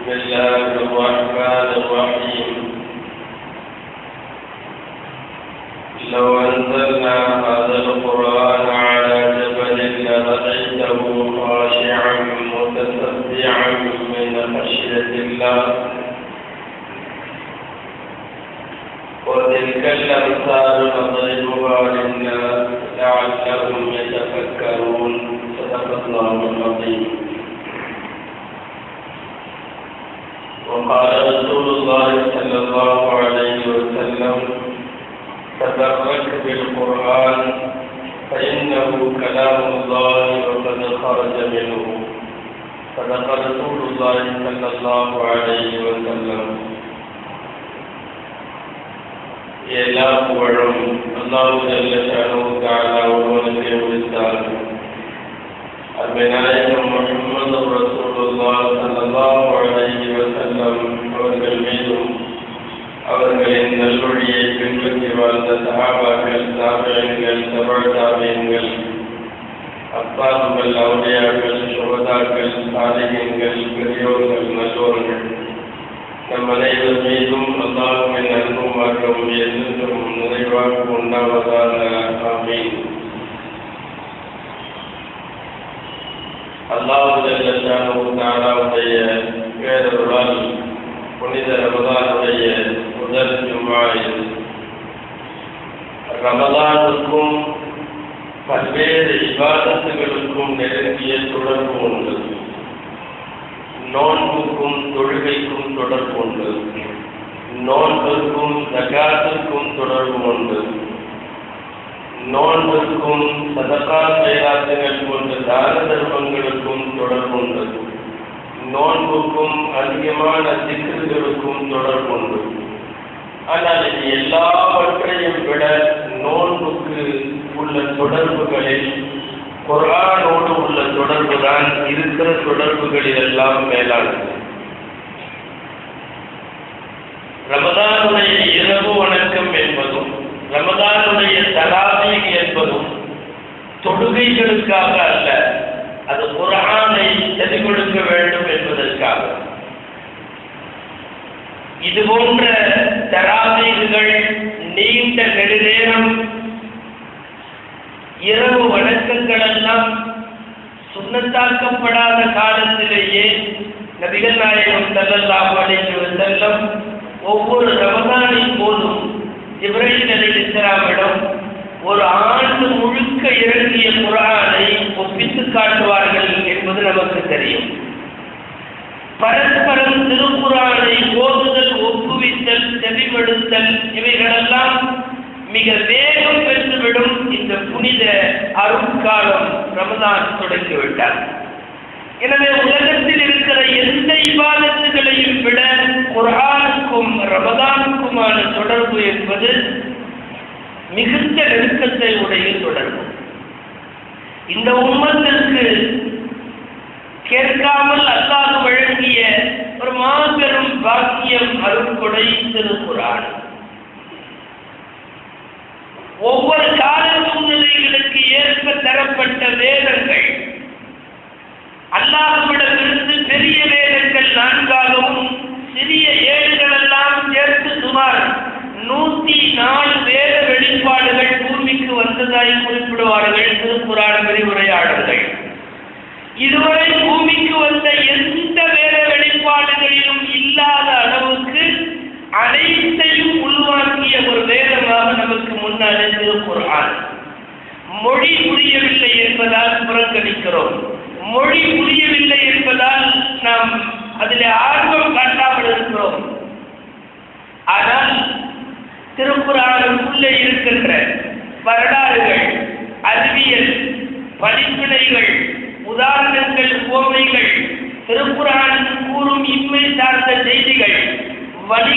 بسم الله الرحمن الرحيم. لو أنزلنا هذا القرآن على جبل لرأيته خاشعا متصدعا من خشية الله وتلك الأمثال نضربها للناس لعلهم يتفكرون صدق الله العظيم وقال رسول الله صلى الله عليه وسلم تبرك بالقرآن فإنه كلام الله وقد خرج منه صدق رسول الله صلى الله عليه وسلم எல்லா புகழும் அல்லாஹு ஜல்லஷானு தஆலா ஒருவனுக்கே உரித்தார் அருமைநாயகம் முஹம்மது ரசூலுல்லாஹ் ஸல்லல்லாஹு அலைஹி வஸல்லம் அவர்கள் மீதும் அவர்களின் நல்வழியை பின்பற்றி வாழ்ந்த சஹாபாக்கள் தாபியங்கள் தபழ் தாபியங்கள் அப்பாசுகள் அவுளியாக்கள் சுகதாக்கள் சாதிகங்கள் பெரியோர்கள் நல்லோர்கள் நம் அனைவர் மீதும் அல்லாஹுவின் அன்பும் மாற்றம் என்றும் நிறைவாக உண்டாவதாக ஆமீன் அல்லாஹுடைய பேரருளால் புனித ரமதானுடைய முதல் ஜும்மாயில் ரமதானுக்கும் பல்வேறு விவாதத்துகளுக்கும் நெருங்கிய தொடர்பு உண்டு. நோன்புக்கும் தொழுகைக்கும் தொடர்பு உண்டு. நோன்பிற்கும் ஜகாத்திற்கும் தொடர்பு உண்டு. நோன்பிற்கும் சதகா செயலாற்றுகள் போன்ற தான தர்மங்களுக்கும் தொடர்பு உண்டு. நோன்புக்கும் அதிகமான சிக்கல்களுக்கும் தொடர்பு உண்டு. ஆனால் இது எல்லாவற்றையும் விட நோன்புக்கு உள்ள தொடர்புகளில் குரானோடு உள்ள தொடர்பு தான் இருக்கிற தொடர்புகளில் எல்லாம் மேலானது. ரமதானுடைய இரவு வணக்கம் என்பதும் ரமதானுடைய தலாமீக் என்பதும் தொழுகைகளுக்காக அல்ல அது குரானை செவிகொடுக்க வேண்டும் என்பதற்காக. இது போன்ற தராமீகுகள் நீண்ட நெடுநேரம் இரவு வணக்கங்கள் எல்லாம் சுண்ணத்தாக்கப்படாத காலத்திலேயே நபிகள் நாயகம் செல்லலாம் அழைத்து செல்லம் ஒவ்வொரு ரமதானின் போதும் இப்ராஹிம் அலி இஸ்லாமிடம் ஒரு ஆண்டு முழுக்க இறங்கிய குரானை ஒப்பித்து காட்டுவார்கள் என்பது நமக்கு தெரியும். பரஸ்பரம் திருக்குறானை ஓதுதல் ஒப்புவித்தல் செவிமடுத்தல் இவைகளெல்லாம் மிக வேகம் பெற்றுவிடும் இந்த புனித அருட்காலம் ரமதான் தொடங்கிவிட்டார். எனவே உலகத்தில் இருக்கிற எந்த இபாதத்துகளையும் விட குரானுக்கும் ரமதானுக்குமான தொடர்பு என்பது மிகுந்த நெருக்கத்தை உடைய தொடர்பு. இந்த உம்மத்திற்கு கேட்காமல் அல்லாது வழங்கிய ஒரு மாபெரும் பாக்கியம் அருள்கொடை திருக்குறான் ஒவ்வொரு கால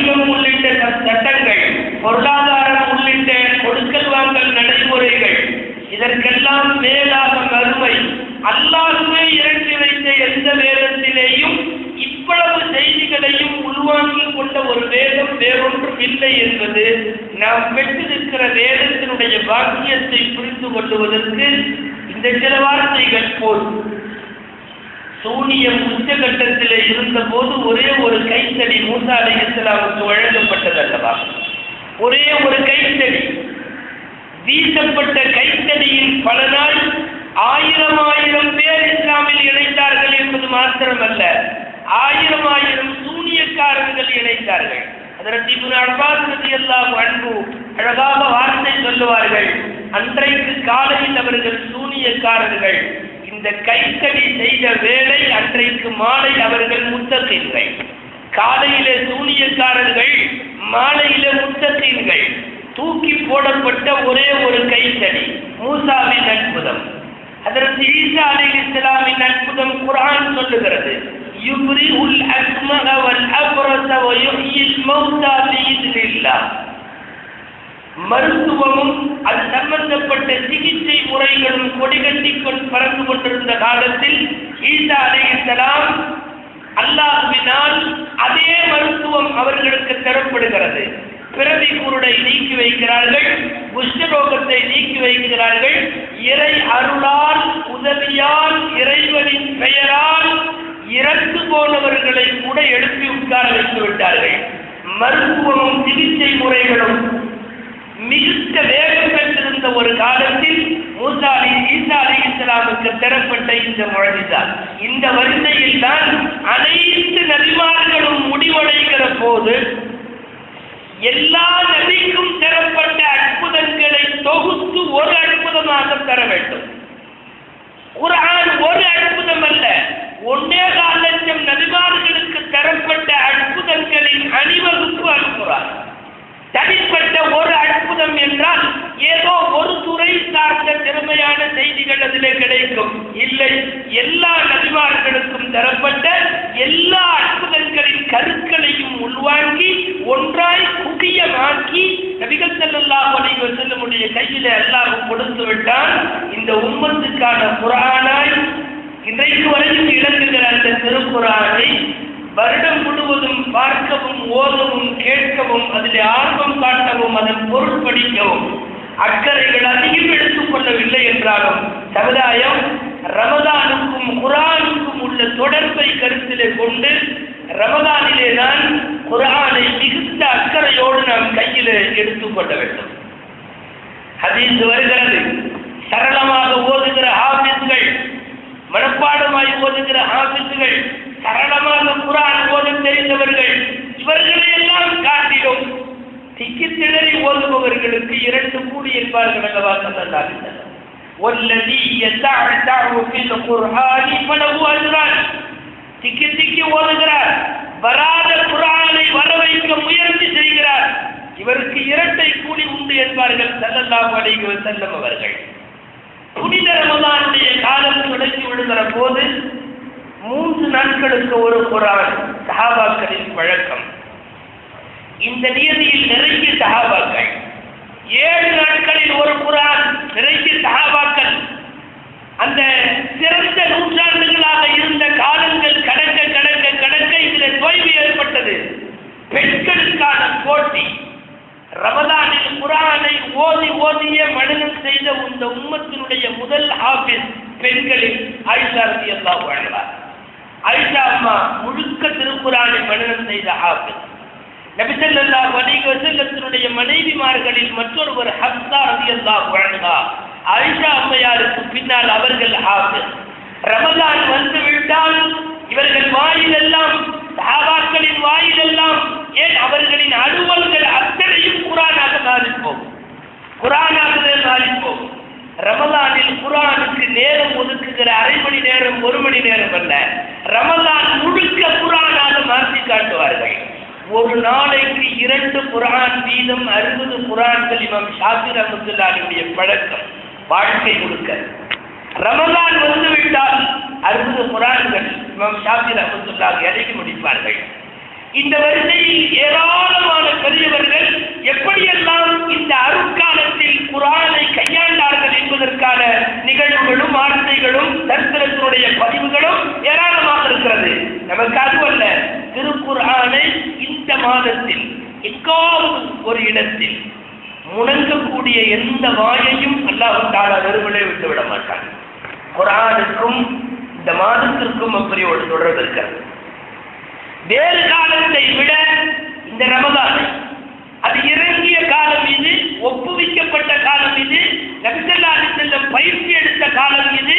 வணிகம் உள்ளிட்ட சட்டங்கள் பொருளாதாரம் உள்ளிட்ட கொடுக்கல் வாங்கல் நடைமுறைகள் இதற்கெல்லாம் மேலாக மறுமை அல்லாதுமே இறங்கி வைத்த எந்த வேதத்திலேயும் இவ்வளவு செய்திகளையும் உள்வாங்கிக் கொண்ட ஒரு வேதம் வேறொன்றும் இல்லை என்பது நாம் பெற்றிருக்கிற வேதத்தினுடைய பாக்கியத்தை புரிந்து கொள்வதற்கு இந்த சில வார்த்தைகள் போதும். சூனியம் உச்சகட்டத்திலே இருந்தபோது ஒரே ஒரு கைத்தடி மூசா அலி வழங்கப்பட்டது அல்லவா? ஒரே ஒரு கைத்தடி. வீசப்பட்ட கைத்தடியின் பலனாய் ஆயிரம் ஆயிரம் பேர் இஸ்லாமில் இணைந்தார்கள் என்பது மாத்திரமல்ல. ஆயிரம் ஆயிரம் சூனியக்காரர்கள் இணைந்தார்கள். அதற்கு அழகாக வார்த்தை சொல்லுவார்கள் அன்றைக்கு காலையில் அவர்கள் சூனியக்காரர்கள் இந்த கைத்தடி செய்த வேலை அன்றைக்கு மாலை அவர்கள் முத்தகீன்கள். காலையிலே சூனியக்காரர்கள் மாலையிலே முத்தகீன்கள். தூக்கி போடப்பட்ட ஒரே ஒரு கைத்தடி மூசாவின் அற்புதம். அதற்கு ஈசா அலி இஸ்லாமின் அற்புதம் குரான் சொல்லுகிறது. யுப்ரிஉல் அக்மஹ வல் அப்ரஸ வ மௌதா பிஇذنில்லாஹ் மருத்துவமும் அது சம்பந்தப்பட்ட சிகிச்சை முறைகளும் கொடிகட்டி கொண்டு பறந்து கொண்டிருந்த காலத்தில் ஈசா அலையலாம் அல்லாஹினால் அதே மருத்துவம் அவர்களுக்கு தரப்படுகிறது. பிறவி குருடை நீக்கி வைக்கிறார்கள் குஷ்டரோகத்தை நீக்கி வைக்கிறார்கள் இறை அருளால் உதவியால் இறைவனின் பெயரால் இறந்து போனவர்களை கூட எழுப்பி உட்கார வைத்து விட்டார்கள். மருத்துவமும் சிகிச்சை முறைகளும் மிகுந்த வேகம் பெற்றிருந்த ஒரு காலத்தில் மூசா அலி ஈசா அலி இஸ்லாமுக்கு தரப்பட்ட இந்த முழங்கிதா இந்த வரிசையில் தான் அனைத்து நபிமார்களும் முடிவடைகிற போது எல்லா நபிக்கும் தரப்பட்ட அற்புதங்களை தொகுத்து ஒரு அற்புதமாக தர வேண்டும். குர்ஆன் ஒரு அற்புதம் அல்ல. ஒன்னே கால் லட்சம் நபிமார்களுக்கு தரப்பட்ட அற்புதங்களின் அணிவகுப்பு அனுப்புகிறார். தனிப்பட்ட ஒரு அற்புதம் என்றால் ஏதோ ஒரு துறை சார்ந்த திறமையான செய்திகள் அதிலே கிடைக்கும். இல்லை எல்லா நபிமார்களுக்கும் தரப்பட்ட எல்லா அற்புதங்களின் கருக்களையும் உள்வாங்கி ஒன்றாய் குவியமாக்கி நபிகள் ஸல்லல்லாஹு அலைஹி வஸல்லமுடைய கையிலே அல்லாஹ் கொடுத்து விட்டான். இந்த உம்மத்துக்கான குர்ஆனாய் இன்றைக்கு வரையும் இழங்குகிற அந்த திருக்குறானை வருடம் முழுவதும் படிக்கவும் அதில் ஆர்வம் காட்டவும் அதன் பொருள் படிக்கவும் அக்கறைகள் அதிகம் எடுத்துக்கொள்ளவில்லை என்றாலும் சமுதாயம் ரமதானுக்கும் குரானுக்கும் உள்ள தொடர்பை கருத்திலே கொண்டு ரமதானிலே தான் குரானை மிகுந்த அக்கறையோடு நாம் கையில் எடுத்துக்கொள்ள வேண்டும். ஹதீஸ் வருகிறது. சரளமாக ஓதுகிற ஆபீஸ்கள் மனப்பாடமாய் ஓதுகிற ஆபீஸ்கள் சரளமாக குரான் ஓதும் தெரிந்தவர்கள் இவர்களை எல்லாம் காட்டிலும் திக்கி திணறி ஓதுபவர்களுக்கு இரண்டு கூடி என்பார்கள் அல்லவா சல்லல்லாஹு والذي يتعتع في القرآن فله أجران திக்கி திக்கி ஓதுகிறார் வராத குரானை வர வைக்க முயற்சி செய்கிறார் இவருக்கு இரட்டை கூலி உண்டு என்பார்கள் ஸல்லல்லாஹு அலைஹி வஸல்லம் அவர்கள் புனித ரமலானுடைய காலம் சஹாபாக்களின் வழக்கம் இந்த நியதியில் நிறைய சஹாபாக்கள் ஏழு நாட்களில் ஒரு குரான் நிறைய சஹாபாக்கள் அந்த சிறந்த நூற்றாண்டுகளாக இருந்த காலங்கள் கடக்க கடக்க கடக்க இதில் தோய்வு ஏற்பட்டது. பெண்களுக்கான போட்டி. ரமதானில் குரானை ஓதி ஓதிய மனிதன் செய்த இந்த உம்மத்தினுடைய முதல் ஆபீஸ் பெண்களில் ஆயுஷாரதி எல்லாம் வாழ்வார் ஆயிஷா அம்மா முழுக்க திருக்குறானை மனனம் செய்த ஆபீஸ் நபிசல்லா வணிக வசல்லத்தினுடைய மனைவிமார்களில் மற்றொருவர் ஹப்தா அதி அல்லா வாழ்வா ஆயிஷா அம்மையாருக்கு பின்னால் அவர்கள் ஆபீஸ் ரமதான் வந்து விட்டால் இவர்கள் வாயிலெல்லாம் சஹாபாக்களின் வாயிலெல்லாம் ஏன் அவர்களின் அலுவல்கள் அத்தனையும் குரானாக மாறிப்போம்? குரானாக மாறிப்போம். ரமலானில் குரானுக்கு நேரம் ஒதுக்குகிற அரை மணி நேரம் ஒரு மணி நேரம் அல்ல. ரமலான் முழுக்க குரானாக மாற்றி காட்டுவார்கள். ஒரு நாளைக்கு இரண்டு குரான் வீதம் அறுபது குரான்கள் இமாம் ஷாபிர் அஹமத்துல்லாவுடைய பழக்கம் வாழ்க்கை முழுக்க. ரமலான் வந்து விட்டால் அறுபது குரான்கள் இமாம் ஷாபிர் அஹமத்துல்லா எழுதி முடிப்பார்கள். இந்த வரிசையில் ஏராளமான பெரியவர்கள் எப்படியெல்லாம் இந்த அருட்காலத்தில் குரானை கையாண்டார்கள் என்பதற்கான நிகழ்வுகளும் வார்த்தைகளும் தரிசனத்தினுடைய பதிவுகளும் ஏராளமாக இருக்கிறது. நமக்கு அதுவல்ல திருக்குர்ஆனை இந்த மாதத்தில் எங்காவது ஒரு இடத்தில் முணங்கக்கூடிய எந்த வாயையும் அல்லாஹால வெறுமனே விட்டு விட மாட்டான். குரானுக்கும் இந்த மாதத்திற்கும் அப்படி ஒரு தொடர்பு இருக்கிறது. வேறு காலத்தை விட இந்த ரமதான் அது இறங்கிய காலம் இது ஒப்புவிக்கப்பட்ட காலம் இது நபிசல்லாஹி செல்லம் பயிற்சி எடுத்த காலம் இது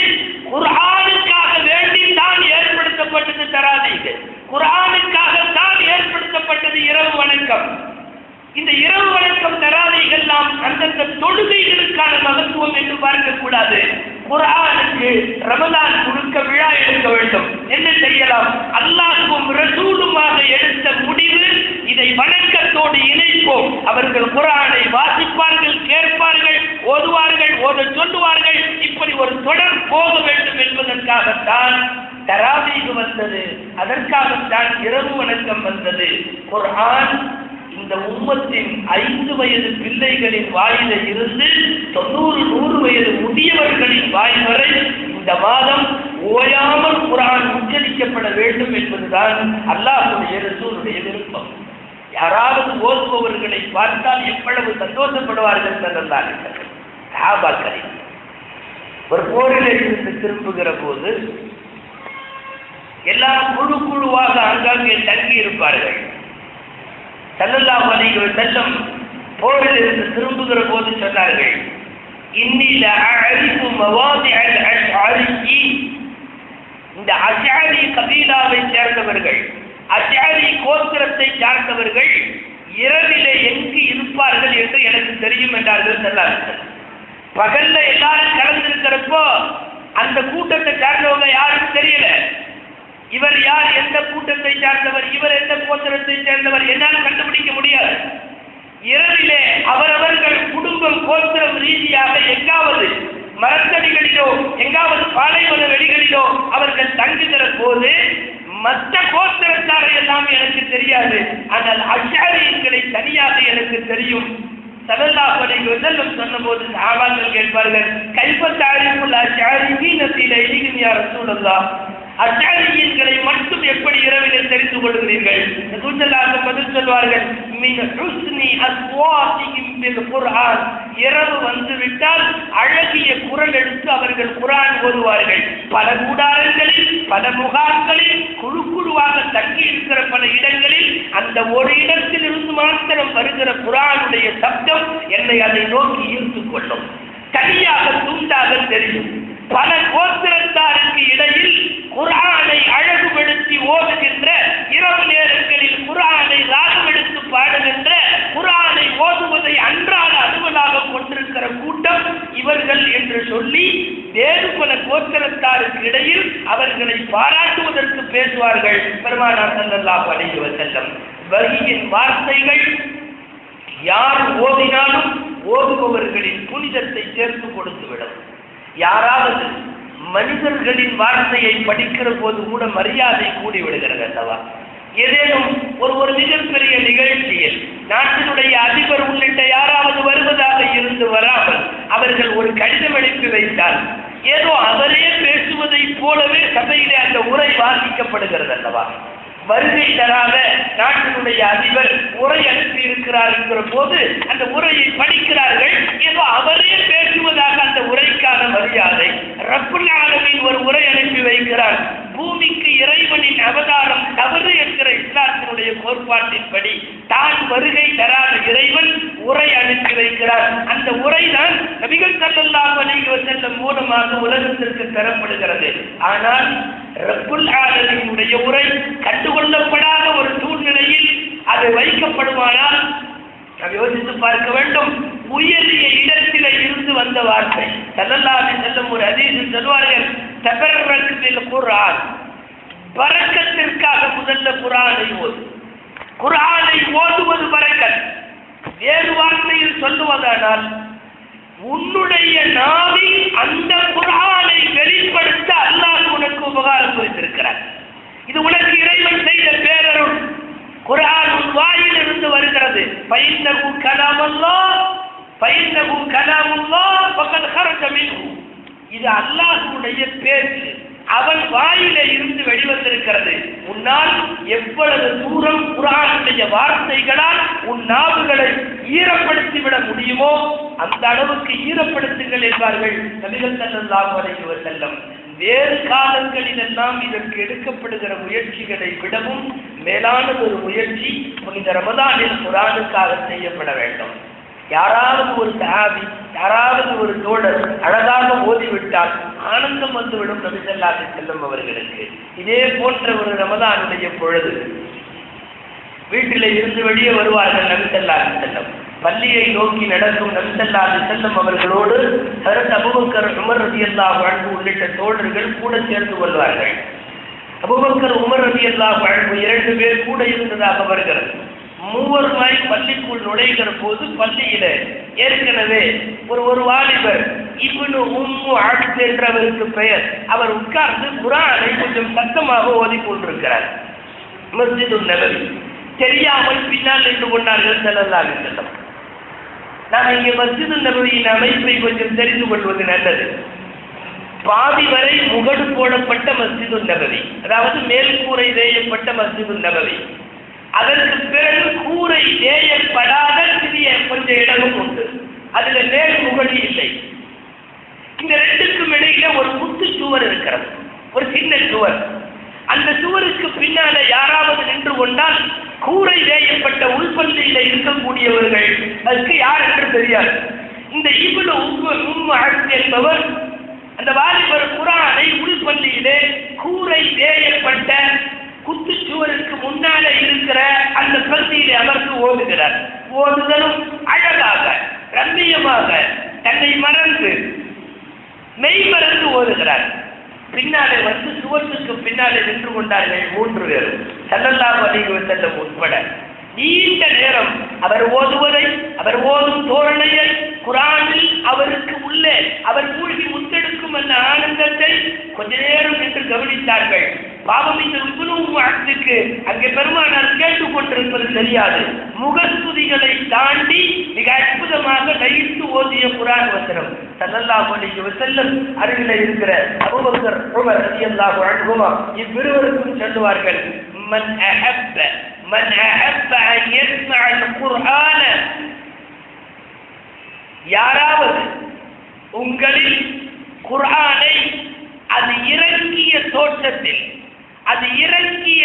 குர்ஆனுக்காக வேண்டி தான் ஏற்படுத்தப்பட்டது தராதீங்க குரானுக்காக தான் ஏற்படுத்தப்பட்டது இரவு வணக்கம். இந்த இரவு வணக்கம் தராதைகள் நாம் அந்தந்த தொழுகைகளுக்கான மகத்துவம் என்று பார்க்கக்கூடாது. குரானுக்கு குர்ஆனுக்கு ரமலான் முழுக்க விழா எடுக்க வேண்டும். என்ன செய்யலாம்? அல்லாஹ்வும் ரசூலுமாக எடுத்த முடிவு இதை வணக்கத்தோடு இணைப்போம். அவர்கள் குரானை வாசிப்பார்கள் கேட்பார்கள் ஓதுவார்கள் ஓத சொல்லுவார்கள். இப்படி ஒரு தொடர் போக வேண்டும் என்பதற்காகத்தான் தராவீக வந்தது. அதற்காகத்தான் இரவு வணக்கம் வந்தது. குர்ஹான் இந்த உம்மத்தின் ஐந்து வயது பிள்ளைகளின் வாயில இருந்து தொண்ணூறு நூறு வயது முதியவர்களின் வாய் வரை இந்த மாதம் ஓயாமல் குரான் உச்சரிக்கப்பட வேண்டும் என்பதுதான் அல்லாஹுடைய ரசூருடைய விருப்பம். யாராவது ஓதுபவர்களை பார்த்தால் எவ்வளவு சந்தோஷப்படுவார்கள் சந்தந்தார்கள் ஒரு போரில் இருந்து திரும்புகிற போது எல்லாம் குழு குழுவாக அங்கங்கே தங்கி இருப்பார்கள் சல்லல்லாஹு அலைஹி வஸல்லம் போரில் இருந்து திரும்புகிற போது சொன்னார்கள் இன்னி லஅரிஃபு மவாதிஅல் அஷ்அரி இந்த அஷ்அரி கபீலாவை சேர்ந்தவர்கள் அஷ்அரி கோத்திரத்தை சார்ந்தவர்கள் இரவிலே எங்கு இருப்பார்கள் என்று எனக்கு தெரியும் என்றார்கள் சொன்னார்கள் பகல்ல எல்லாரும் கலந்திருக்கிறப்போ அந்த கூட்டத்தை சார்ந்தவங்க யாருக்கும் தெரியல. இவர் யார் எந்த கூட்டத்தை சார்ந்தவர் இவர் எந்த கோத்திரத்தை சேர்ந்தவர் என்னால் கண்டுபிடிக்க முடியாது. இரவிலே அவரவர்கள் குடும்பம் கோத்திரம் ரீதியாக எங்காவது மரத்தடிகளிலோ எங்காவது பாலைவன வெளிகளிலோ அவர்கள் தங்குகிற போது மற்ற கோத்திரத்தாரை எல்லாம் எனக்கு தெரியாது. ஆனால் அச்சாரியங்களை தனியாக எனக்கு தெரியும். சதல்லாஹலை முதல்லும் சொன்னபோது சாபான்கள் கேட்பார்கள் கைப்பத்தாரிக்குள் அஷாரி மீனத்தில இடிகும் யார் அச்சாரியன்களை மட்டும் எப்படி இரவிலே தெரிந்து கொள்கிறீர்கள்? ரசூலுல்லாஹி பதில் சொல்வார்கள் மின் ஹுஸ்னி அஸ்வாசிஹிம் பில் குர்ஆன். இரவு வந்து விட்டால் அழகிய குரல் எடுத்து அவர்கள் குர்ஆன் ஓதுவார்கள். பல கூடாரங்களில் பல முகாம்களில் குழு குழுவாக தங்கி இருக்கிற பல இடங்களில் அந்த ஒரு இடத்தில் இருந்து மாத்திரம் வருகிற குரானுடைய சப்தம் என்னை அதை நோக்கி ஈர்த்து கொள்ளும். தனியாக துண்டாக தெரியும். பல கோத்திரத்தாருக்கு இடையில் குரானை அழகுபடுத்தி ஓதுகின்ற இரவு நேரங்களில் குரானை ராகமெடுத்து பாடுகின்ற குரானை ஓதுவதை அன்றாட அலுவலாக கொண்டிருக்கிற கூட்டம் இவர்கள் என்று சொல்லி வேறு பல கோத்திரத்தாருக்கு இடையில் அவர்களை பாராட்டுவதற்கு பேசுவார்கள். பெருமானார் ஸல்லல்லாஹு அலைஹி வஸல்லம். வகியின் வார்த்தைகள் யார் ஓதினாலும் ஓதுபவர்களின் புனிதத்தை சேர்த்து கொடுத்துவிடும். யாராவது மனிதர்களின் வார்த்தையை படிக்கிற போது கூட மரியாதை கூடி விடுகிறது அல்லவா? ஏதேனும் ஒரு ஒரு மிகப்பெரிய நிகழ்ச்சியில் நாட்டினுடைய அதிபர் உள்ளிட்ட யாராவது வருவதாக இருந்து வராமல் அவர்கள் ஒரு கடிதம் அளித்து வைத்தால் ஏதோ அவரே பேசுவதை போலவே சபையிலே அந்த உரை வாசிக்கப்படுகிறது அல்லவா? வருகை தராத நாட்டினுடைய அதிபர் உரை அனுப்பி இருக்கிறார் என்கிற போது அந்த உரையை படிக்கிறார்கள். ஏதோ அவரே பேசுவதாக அந்த மரியாதை ரப்புல் ஒரு உரை அனுப்பி வைக்கிறார். பூமிக்கு இறைவனின் அவதாரம் தவறு என்கிற இஸ்லாத்தினுடைய கோட்பாட்டின்படி தான் வருகை தராத இறைவன் உரை அனுப்பி வைக்கிறார். அந்த உரை தான் நபிகள் ஸல்லல்லாஹு அலைஹி வஸல்லம் மூலமாக உலகத்திற்கு தரப்படுகிறது. ஆனால் ரப்புல் ஆலமீனுடைய உரை கண்டுகொள்ளப்படாத ஒரு சூழ்நிலையில் அது வைக்கப்படுமானால் நாம் யோசித்து பார்க்க வேண்டும். உயரிய இடத்தில இருந்து வந்த வார்த்தை. சல்லல்லாஹு செல்லும் ஒரு அதீசில் சொல்வார்கள் தபர்ரத்தில் குரான் பறக்கத்திற்காக முதல்ல குரானை ஓது. குரானை ஓதுவது பறக்கல். வேறு வார்த்தையில் சொல்லுவதானால் உன்னுடைய நாவி அந்த குரானை வெளிப்படுத்த அல்லாஹ் உனக்கு உபகாரம் புரிந்திருக்கிறார் இது உனக்கு இறைவன் செய்த பேரருள். குரான் வாயிலிருந்து வருகிறது. பயின்ற கலாமல்லாஹ் பைன்னகு கலாமுல்லா பக்கத்து கரண்டமின் மின்ஹு இது அல்லாஹுடைய பேச்சு. அவன் வாயில இருந்து வெளிவந்திருக்கிறது. உன்னால் எவ்வளவு தூரம் குரானுடைய வார்த்தைகளால் உன் நாவுகளை ஈரப்படுத்தி விட முடியுமோ அந்த அளவுக்கு ஈரப்படுத்துங்கள் என்பார்கள் நபிகள் ஸல்லல்லாஹு அலைஹி செல்லம் வேறு காலங்களிலெல்லாம் இதற்கு எடுக்கப்படுகிற முயற்சிகளை விடவும் மேலான ஒரு முயற்சி புனித ரமதானில் குரானுக்காக செய்யப்பட வேண்டும். யாராவது ஒரு சஹாபி யாராவது ஒரு தோழர் அழகாக ஓதிவிட்டால் ஆனந்தம் வந்துவிடும் நபிசல்லாசி செல்லும் அவர்களுக்கு. இதே போன்ற ஒரு ரமதானுடைய பொழுது வீட்டிலே இருந்து வெளியே வருவார்கள் நபிசல்லாசி செல்லம் பள்ளியை நோக்கி நடக்கும் நபிசல்லாசி செல்லும் அவர்களோடு ஹரத் அபுபக்கர் உமர் ரதியல்லா வாழ்வு உள்ளிட்ட தோழர்கள் கூட சேர்ந்து கொள்வார்கள். அபுபக்கர் உமர் ரதியல்லா வாழ்வு இரண்டு பேர் கூட இருந்ததாக வருகிறது மூவருமாய் பள்ளிக்குள் நுழைகிற போது பள்ளியில ஏற்கனவே ஒரு ஒரு வாலிபர் இப்னு உம்மு அப்து என்றவருக்கு பெயர். அவர் உட்கார்ந்து குரானை கொஞ்சம் சத்தமாக ஓதிக்கொண்டிருக்கிறார் மஸ்ஜிது நபவி. தெரியாமல் பின்னால் நின்று கொண்டார்கள் செல்லலாம் செல்லம் நாம் இங்கே மஸ்ஜிது நபவியின் அமைப்பை கொஞ்சம் தெரிந்து கொள்வது நல்லது. பாதி வரை முகடு போடப்பட்ட மஸ்ஜிது நபவி. அதாவது மேல்கூரை வேயப்பட்ட மஸ்ஜிது நபவி. அதற்கு பிறகு கூரை தேயப்படாத சிறிய கொஞ்ச இடமும் உண்டு. அதுல மேல் முகடு இல்லை. இந்த ரெண்டுக்கும் இடையில ஒரு முத்து சுவர் இருக்கிறது. ஒரு சின்ன சுவர். அந்த சுவருக்கு பின்னால யாராவது நின்று கொண்டால் கூரை வேயப்பட்ட உள்பந்தியில இருக்கக்கூடியவர்கள் அதுக்கு யார் என்று தெரியாது. இந்த இவ்வளவு உம்மு அழகு என்பவர் அந்த வாலிபர் குரானை உள்பந்தியிலே கூரை வேயப்பட்ட குத்துச்சுவருக்கு முன்னாலே இருக்கிற அந்த பகுதியில் அமர்ந்து ஓதுகிறார் ஓதுதலும் அழகாக ரம்மியமாக தன்னை மறந்து மெய் மறந்து ஓதுகிறார் பின்னாலே வந்து சுவற்றுக்கு பின்னாலே நின்று கொண்டார்கள் மூன்று பேரும். செல்லல்லாம் அலிகு செல்லும் உட்பட. நீண்ட நேரம் அவர் ஓதுவதை அவர் ஓதும் தோரணையை குரானில் அவருக்கு உள்ளே அவர் மூழ்கி முத்தெடுக்கும் அந்த ஆனந்தத்தை கொஞ்ச நேரம் என்று கவனித்தார்கள். பாவம் இந்த விபுனும் அங்கே பெருமானார் கேட்டுக் கொண்டிருப்பது தெரியாது. முகஸ்துதிகளை தாண்டி மிக அற்புதமாக நயித்து ஓதிய குரான் வசனம். சல்லல்லாஹு மொழிக்கு செல்லும் அருகில இருக்கிற அபூபக்கர் உமர் ரலியல்லாஹு அன்ஹுமா இவ்விருவருக்கும் சொல்லுவார்கள் மன் அஹப்ப மன் அஹப்ப அன் யஸ்மஅ அல் குர்ஆன யாராவது உங்களில் குர்ஆனை அது இறங்கிய தோற்றத்தில் அது இறங்கிய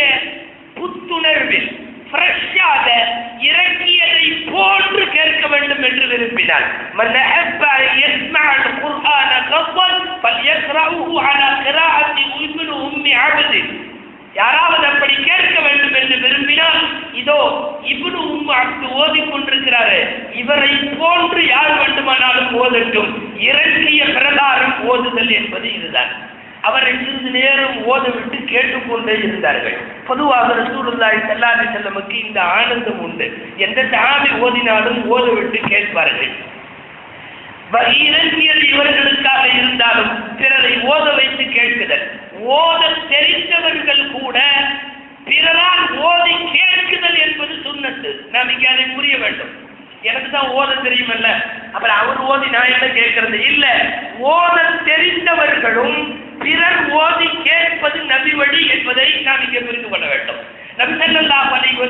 புத்துணர்வில் ஃப்ரெஷ்ஷாக இறங்கியதை போன்று கேட்க வேண்டும் என்று விரும்பினார் من أحب أن يسمع القرآن قصا فليقرأه على قراءة ابن أم عبد யாராவது அப்படி கேட்க வேண்டும் என்று விரும்பினால் இதோ இவனு உம் அப்து ஓதிக் கொண்டிருக்கிறாரு. இவரை போன்று யார் வேண்டுமானாலும் ஓதட்டும். இறங்கிய பிரகாரம் ஓதுதல் என்பது இதுதான். அவரை சிறிது நேரம் ஓதவிட்டு கேட்டுக்கொண்டே இருந்தார்கள். பொதுவாக ரசூலுல்லாஹி ஸல்லல்லாஹு செல்லமுக்கு இந்த ஆனந்தம் உண்டு. எந்த சாமி ஓதினாலும் ஓதவிட்டு கேட்பார்கள். இறங்கியது இவர்களுக்காக இருந்தாலும் பிறரை ஓத வைத்து கேட்குதல். ஓத தெரிந்தவர் கூட பிறரால் ஓதி கேட்குதல் என்பது சுண்ணத்து நாம் இங்கே அதை புரிய வேண்டும் எனக்கு தான் ஓத தெரியுமல்ல. அப்புறம் அவர் ஓதி நான் என்ன கேட்கறது? இல்ல ஓத தெரிந்தவர்களும் பிறர் ஓதி கேட்பது நபி வழி என்பதை நாம் இங்கே புரிந்து கொள்ள வேண்டும். நபி ஸல்லல்லாஹு அலைஹி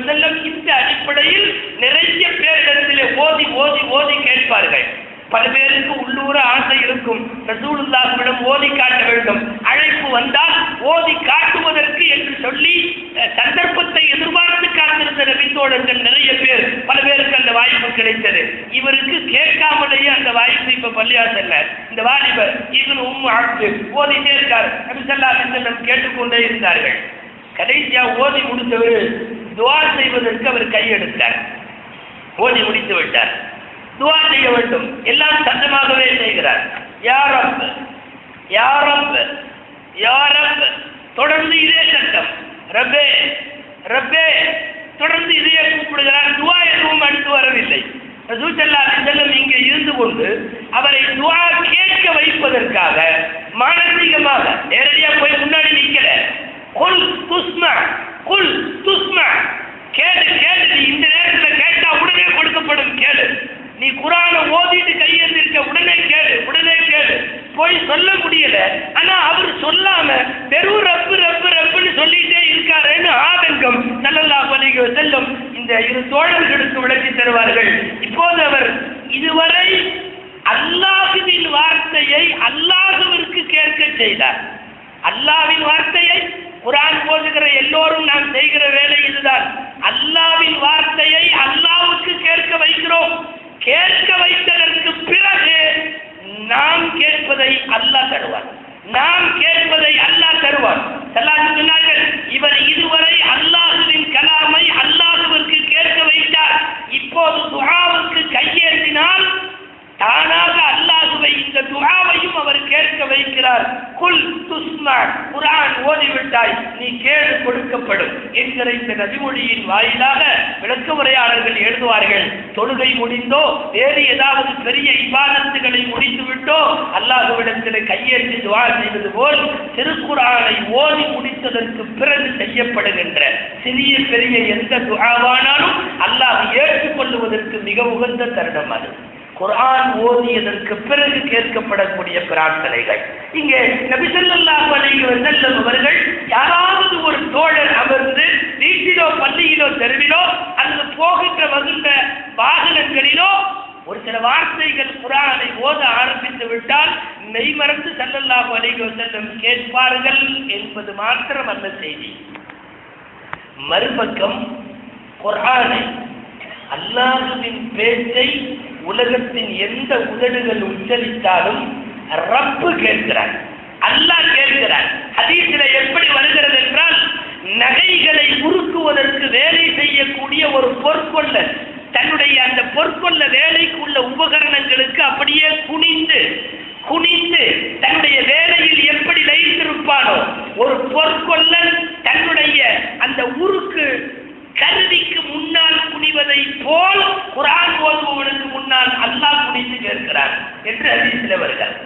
இந்த அடிப்படையில் நிறைய பேரிடத்திலே ஓதி ஓதி ஓதி கேட்பார்கள். பல பேருக்கு உள்ளூர ஆசை இருக்கும். ரசூலுல்லாஹ்விடம் ஓதி காட்ட வேண்டும். அழைப்பு வந்தால் ஓதி காட்டுவதற்கு என்று சொல்லி அஹ், சந்தர்ப்பத்தை எதிர்பார்த்து காத்திருந்த நபித்தோழர்கள் நிறைய பேர் பல பேருக்கு அந்த வாய்ப்பு கிடைத்தது. இவருக்கு கேட்காமலேயே அந்த வாய்ப்பு இப்ப பள்ளியாசல்ல. இந்த வாலிபர் இவன் உம் ஆக்கு ஓதிட்டே இருக்கார். நபிசல்லா ஸல்லல்லாஹு கேட்டுக்கொண்டே இருந்தார்கள். கடைசியா ஓதி முடித்தவர் துவா செய்வதற்கு அவர் கையெடுத்தார். ஓதி முடித்து விட்டார். துவா செய்ய வேண்டும். எல்லாம் சத்தமாகவே செய்கிறார். யாரப் யாரப் யாரப் தொடர்ந்து இதே சட்டம் ரப்பே ரப்பே தொடர்ந்து இதையே கூப்பிடுகிறார். துவா எதுவும் அடுத்து வரவில்லை. ரசூசல்லா செல்லம் இங்கே இருந்து கொண்டு அவரை துவா கேட்க வைப்பதற்காக மானசீகமாக நேரடியாக போய் முன்னாடி நிற்கல. குல் துஸ்மா குல் துஸ்மா. கேளு கேடு நீ இந்த நேரத்தில் கேட்டா உடனே கொடுக்கப்படும் கேளு. நீ குரானை ஓதிட்டு கையெழுந்திருக்க உடனே கேளு உடனே போய் சொல்ல முடியல. ஆனா அவர் சொல்லாம வெறும் ரப்பு ரப்பு ரப்புன்னு சொல்லிட்டே இருக்காருன்னு ஆதங்கம் நல்லல்லா அலைஹி செல்லும் இந்த இரு தோழர்களுக்கு விளக்கி தருவார்கள். இப்போது அவர் இதுவரை அல்லாஹுவின் வார்த்தையை அல்லாஹுவிற்கு கேட்க செய்தார். அல்லாவின் வார்த்தையை குரான் போதுகிற எல்லோரும் நாம் செய்கிற வேலை இதுதான் அல்லாவின் வார்த்தையை அல்லாவுக்கு கேட்க வைக்கிறோம் கேட்க வைத்ததற்கு பிறகு நாம் கேட்பதை அல்லாஹ் தருவார் நாம் கேட்பதை அல்லாஹ் தருவார் சல்லாஹ் சொன்னார்கள் இவர் இதுவரை அல்லாஹுவின் கலாமை அல்லாஹுவிற்கு கேட்க வைத்தார் இப்போது துஆவுக்கு கையேற்றினால் தானாக அல்லாஹுவை இந்த துஆவையும் அவர் கேட்க வைக்கிறார் குல் துஸ்மா குர்ஆன் ஓதிவிட்டாய் நீ கேடு கொடுக்கப்படும் என்கிற இந்த நதிமொழியின் வாயிலாக விளக்க உரையாளர்கள் எழுதுவார்கள். தொழுகை முடிந்தோ வேறு ஏதாவது பெரிய இபாதத்துகளை முடித்துவிட்டோ அல்லாஹுவிடத்தில் கையேற்றி துவா செய்வது போல் திருக்குறானை ஓதி முடித்ததற்கு பிறகு செய்யப்படுகின்ற சிறிய பெரிய எந்த துவாவானாலும் அல்லாஹ் ஏற்றுக்கொள்ளுவதற்கு மிக உகந்த தருணம் அது. குர்ஆன் ஓதியதற்கு பிறகு கேட்கப்படக்கூடிய பிரார்த்தனைகள். இங்கே நபி ஸல்லல்லாஹு அலைஹி அவர்கள் யாராவது ஒரு தோழர் அமர்ந்து வீட்டிலோ பள்ளியிலோ தெருவிலோ அல்லது போகின்ற வகுந்த வாகனங்களிலோ ஒரு சில வார்த்தைகள் குரானை ஓத ஆரம்பித்து விட்டால் மெய்மறந்து ஸல்லல்லாஹு அலைஹி செல்லும் கேட்பார்கள் என்பது மாத்திரம் அந்த செய்தி. மறுபக்கம் குரானை அல்லாஹுவின் பேச்சை உலகத்தின் எந்த உதடுகள் உச்சரித்தாலும் ரப்பு கேட்கிறார். அல்லாஹ் கேட்கிறார். ஹதீஸில் எப்படி வருகிறது என்றால் நகைகளை உருக்குவதற்கு வேலை செய்யக்கூடிய ஒரு பொற்கொள்ள தன்னுடைய அந்த பொற்கொள்ள வேலைக்கு உள்ள உபகரணங்களுக்கு அப்படியே குனிந்து குனிந்து தன்னுடைய வேலையில் எப்படி லைத்திருப்பானோ ஒரு பொற்கொள்ளன் தன்னுடைய அந்த உருக்கு கருவிக்கு முன்னால் குனிவதை போல் குரா ஓதுபவனுக்கு முன்னால் அல்லாஹ் குனிந்து கேட்கிறார் என்று ஹதீஸில் வருகிறார்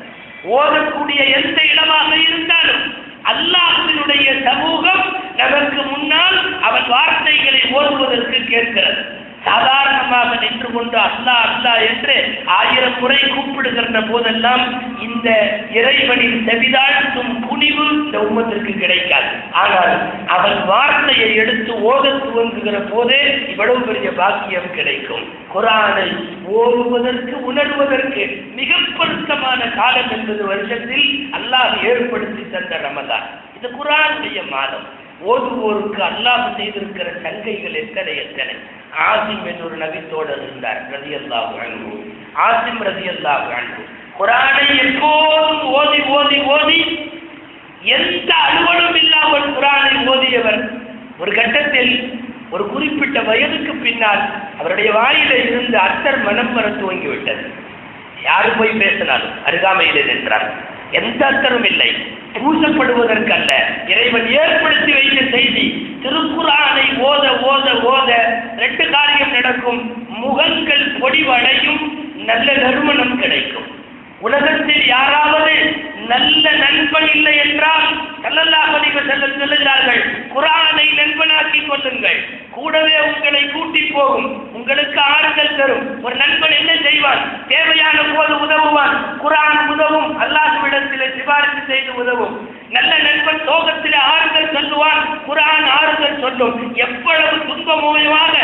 ஓதக்கூடிய எந்த இடமாக இருந்தாலும் அல்லாஹினுடைய சமூகம் நமக்கு முன்னால் அவன் வார்த்தைகளை ஓதுவதற்கு கேட்கிறது. சாதாரணமாக நின்று கொண்டு அல்லாஹ் அல்லாஹ் என்று ஆயிரம் முறை கூப்பிடுகின்ற போதெல்லாம் இந்த இறைவனின் செவிதாழ்த்தும் புனிவு இந்த உம்மத்திற்கு கிடைக்காது. ஆனால் அவன் வார்த்தையை எடுத்து ஓத துவங்குகிற போதே இவ்வளவு பெரிய பாக்கியம் கிடைக்கும். குரானை ஓடுவதற்கு உணர்வதற்கு மிக பொருத்தமான காலம் என்பது வருஷத்தில் அல்லாஹ் ஏற்படுத்தி தந்த ரமதான். இது குரானுடைய மாதம். ஓதுவோருக்கு அல்லாஹ் செய்திருக்கிற சங்கைகள் எத்தனை எத்தனை? ஆசிம் என்ற ஒரு நபித்தோடர் இருந்தார் ரதி அல்லாஹ் அன்பு ஆசிம் ரதி அல்லாஹ் அன்பு குரானை எப்போதும் ஓதி ஓதி ஓதி எந்த அலுவலும் இல்லாமல் குரானை ஓதியவர். ஒரு கட்டத்தில் ஒரு குறிப்பிட்ட வயதுக்கு பின்னால் அவருடைய வாயில இருந்து அத்தர் மனம் வர துவங்கிவிட்டது யாரு போய் பேசினாலும் அருகாமையில் நின்றார். எந்த அர்த்தமும் இல்லை. பூசப்படுவதற்கல்ல. இறைவன் ஏற்படுத்தி வைத்த செய்தி திருக்குறானை ஓத ஓத ஓத ரெண்டு காரியம் நடக்கும். முகங்கள் பொடிவடையும் நல்ல நறுமணம் கிடைக்கும். உலகத்தில் யாராவது நல்ல நண்பன் இல்லை என்றால் ஸல்லல்லாஹு பதிவு செல்ல சொல்லுகிறார்கள் குரானை நண்பனாக்கி கொள்ளுங்கள். கூடவே உங்களை கூட்டி போகும் உங்களுக்கு ஆறுதல் தரும். ஒரு நண்பன் என்ன செய்வான்? தேவையான போது உதவுவான். குரான் உதவும் அல்லாஹ்விடத்தில் சிபாரிசு செய்து உதவும். நல்ல நண்பன் சோகத்தில் ஆறுதல் சொல்லுவான் குரான் ஆறுதல் சொல்லும். எவ்வளவு துன்பமயமாக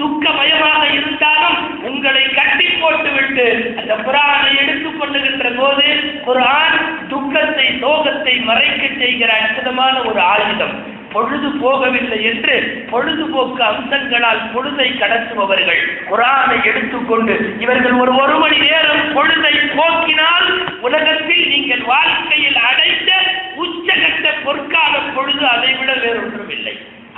துக்கமயமாக இருந்தாலும் உங்களை கட்டி போட்டு விட்டு அந்த குரானை எடுத்துக் கொள்ளுகின்ற போது ஒரு ஆண் துக்கத்தை சோகத்தை மறைக்க செய்கிற அற்புதமான ஒரு ஆயுதம். பொழுது போகவில்லை என்று பொழுதுபோக்கு அம்சங்களால் பொழுதை கடத்துபவர்கள். குரானை எடுத்துக்கொண்டு இவர்கள் ஒரு ஒரு மணி நேரம் பொழுதை போக்கினால் உலகத்தில் நீங்கள் வாழ்க்கையில் அடைந்த உச்சகட்ட பொற்கால பொழுது அதை விட வேறொன்றும் இல்லை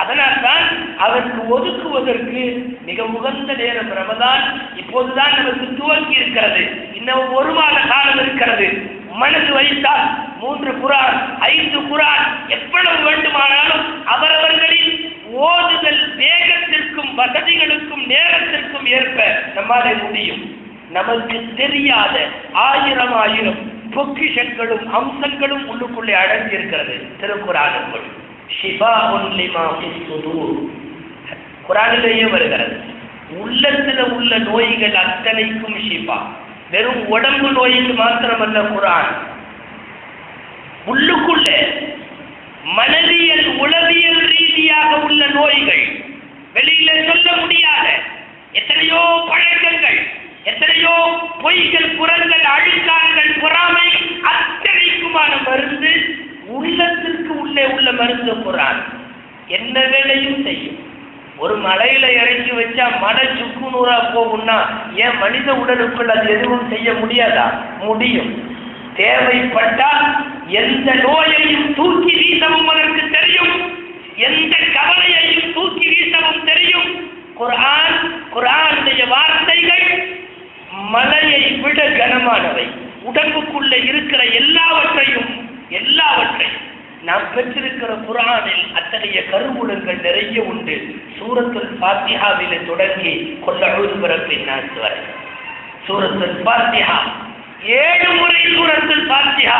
அதனால்தான் அதற்கு ஒதுக்குவதற்கு மிக உகந்த நேரம் ரமதான் இப்போதுதான் நமக்கு துவங்கி இருக்கிறது. இன்னும் ஒரு மாத காலம் இருக்கிறது. மனது வைத்தால் மூன்று குரான் ஐந்து குரான் எவ்வளவு வேண்டுமானாலும் அவரவர்களின் ஓதுதல் வேகத்திற்கும் வசதிகளுக்கும் நேரத்திற்கும் ஏற்ப நம்மாலே முடியும்? நமக்கு தெரியாத ஆயிரம் ஆயிரம் பொக்கிஷங்களும் அம்சங்களும் உள்ளுக்குள்ளே அடங்கி இருக்கிறது திருக்குறானுக்குள் ஷிபா குரானிலேயே வருகிறது. உள்ளத்துல உள்ள நோய்கள் அத்தனைக்கும் ஷிபா வெறும் உடம்பு நோய்க்கு மாத்திரமல்ல குரான். உள்ளுக்குள்ள மனதியல் உளவியல் ரீதியாக உள்ள நோய்கள். வெளியில சொல்ல முடியாத எத்தனையோ பழக்கங்கள் எத்தனையோ பொய்கள் புறங்கள் அழுக்கான்கள் பொறாமை அத்தனைக்குமான மருந்து உள்ளத்திற்கு உள்ளே உள்ள மருந்து குரான். என்ன வேலையும் செய்யும். ஒரு மலையில இறக்கி வச்சா மலை சுக்கு நூறா போகும்னா ஏன் மனித உடலுக்குள் அது எதுவும் செய்ய முடியாதா? முடியும். தேவைப்பட்டால் எந்த நோயையும் தூக்கி வீசவும் அதற்கு தெரியும். எந்த கவலையையும் தூக்கி வீசவும் தெரியும். குரான் குரானுடைய வார்த்தைகள் மலையை விட கனமானவை. உடம்புக்குள்ள இருக்கிற எல்லாவற்றையும் எல்லாவற்றையும். நாம் பெற்றிருக்கிற குரானில் அத்தகைய கருவூலங்கள் நிறைய உண்டு. சூரத்துல் பாத்தியாவில தொடங்கி கொல்லழுது பிறப்பை நாட்டு வரை. சூரத்துல் பாத்தியா ஏழு முறை சூரத்துல் பாத்தியா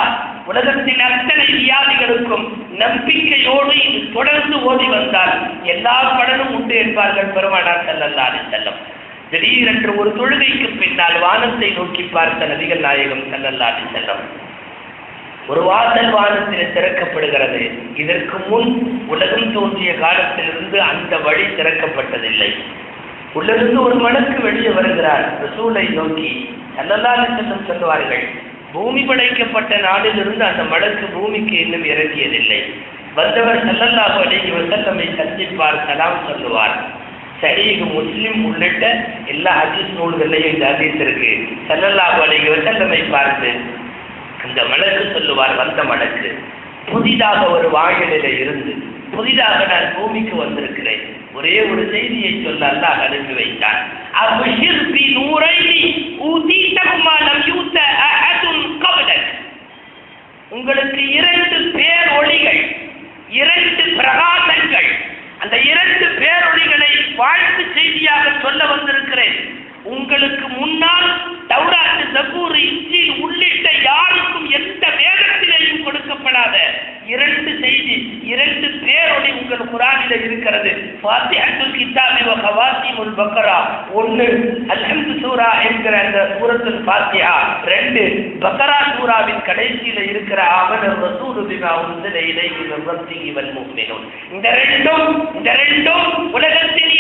உலகத்தின் அத்தனை வியாதிகளுக்கும் நம்பிக்கையோடு இது தொடர்ந்து ஓடி வந்தால் எல்லா கடனும் உண்டு என்பார்கள் பெருமானார் செல்லல்லாது செல்லம் திடீரென்று ஒரு தொழுகைக்கு பின்னால் வானத்தை நோக்கி பார்த்த நபிகள் நாயகம் செல்லல்லாது செல்லம் ஒரு வாசல் வாதத்தில் திறக்கப்படுகிறது. இதற்கு முன் உலகம் தோன்றிய காலத்திலிருந்து அந்த வழி திறக்கப்பட்டதில்லை. உள்ளிருந்து ஒரு மனுக்கு வெளியே வருகிறார். ரசூலை நோக்கி அல்லல்லாஹு செல்லும் சொல்லுவார்கள் பூமி படைக்கப்பட்ட நாளிலிருந்து அந்த மடக்கு பூமிக்கு இன்னும் இறங்கியதில்லை. வந்தவர் செல்லல்லாஹு அலைஹி வசல்லமை சந்திப்பார் சலாம் சொல்லுவார். சரீகு முஸ்லிம் உள்ளிட்ட எல்லா ஹதீஸ் நூல்களையும் இந்த ஹதீஸ் இருக்கு செல்லல்லாஹு அலைஹி பார்த்து அந்த மலக்கு சொல்லுவார் வந்த மலக்கு. புதிதாக ஒரு வாயிலில இருந்து புதிதாக நான் பூமிக்கு வந்திருக்கிறேன். ஒரே ஒரு செய்தியை சொல்ல அல்லாஹ் அனுப்பி வைத்தார் அபிஷிர் பி நூரைனி ஊதீதகுமா லம் யூத அஹதுன் கபலக். உங்களுக்கு இரண்டு பேர் ஒளிகள் இரண்டு பிரகாசங்கள். அந்த இரண்டு பேரொளிகளை வாழ்த்து செய்தியாக சொல்ல வந்திருக்கிறேன். உங்களுக்கு முன்னால் தௌராத்து ஜபூர் இஞ்சில் உள்ளிட்ட யாருக்கும் எந்த வேதத்திலேயும் கொடுக்கப்படாத இரண்டு செய்தி இரண்டு பேரொளி உங்கள் குரானில இருக்கிறது. ஃபாத்திஹத்துல் கிதாபி வ ஹவாத்திமுல் பக்கரா. ஒன்று அல்ஹம்து சூரா என்கிற அந்த சூரத்துல் ஃபாத்திஹா. ரெண்டு பக்கரா சூராவின் கடைசியில இருக்கிற ஆமன ரசூலு பிமா உன்சில இலைஹி மின் ரப்பிஹி வல் முஃமினூன். இந்த ரெண்டும் இந்த ரெண்டும் உலகத்தில்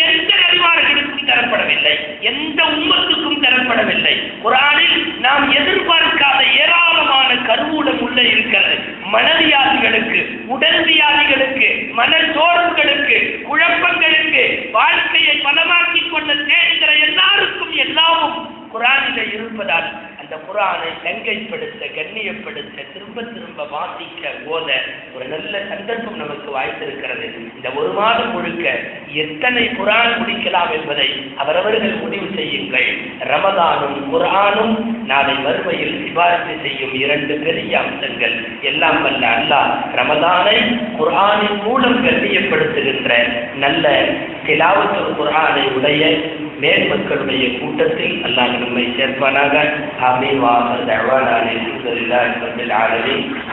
எந்த உம்மத்துக்கும் தரப்படவில்லை குரானில் நாம் எதிர்பார்க்காத ஏராளமான கருவூலம் உள்ள இருக்கிறது. மனவியாதிகளுக்கு உடல் வியாதிகளுக்கு மனச்சோர்வுகளுக்கு குழப்பங்களுக்கு வாழ்க்கையை பலமாக்கிக் கொள்ள தேடுகிற எல்லாருக்கும் எல்லாமும் குரானில இருப்பதால் அந்த குரானை சங்கைப்படுத்த கண்ணியப்படுத்த திரும்ப திரும்ப வாசிக்க ஓத ஒரு நல்ல சந்தர்ப்பம் நமக்கு வாய்த்திருக்கிறது. இந்த ஒரு மாதம் முழுக்க எத்தனை குரான் முடிக்கலாம் என்பதை அவரவர்கள் முடிவு செய்யுங்கள். ரமதானும் குரானும் நாளை மறுமையில் சிபாரிசு செய்யும் இரண்டு பெரிய அம்சங்கள். எல்லாம் வல்ல அல்லாஹ் ரமதானை குரானின் மூலம் கண்ணியப்படுத்துகின்ற நல்ல திலாவத்து குரானை உடைய மேற்பக்களுடைய கூட்டத்தில் அல்லாஹ் நம்மை சேர்ப்பானாக. அமைவாக வாஹர் தஅவானா அல்ஹம்துலில்லாஹி ரப்பில்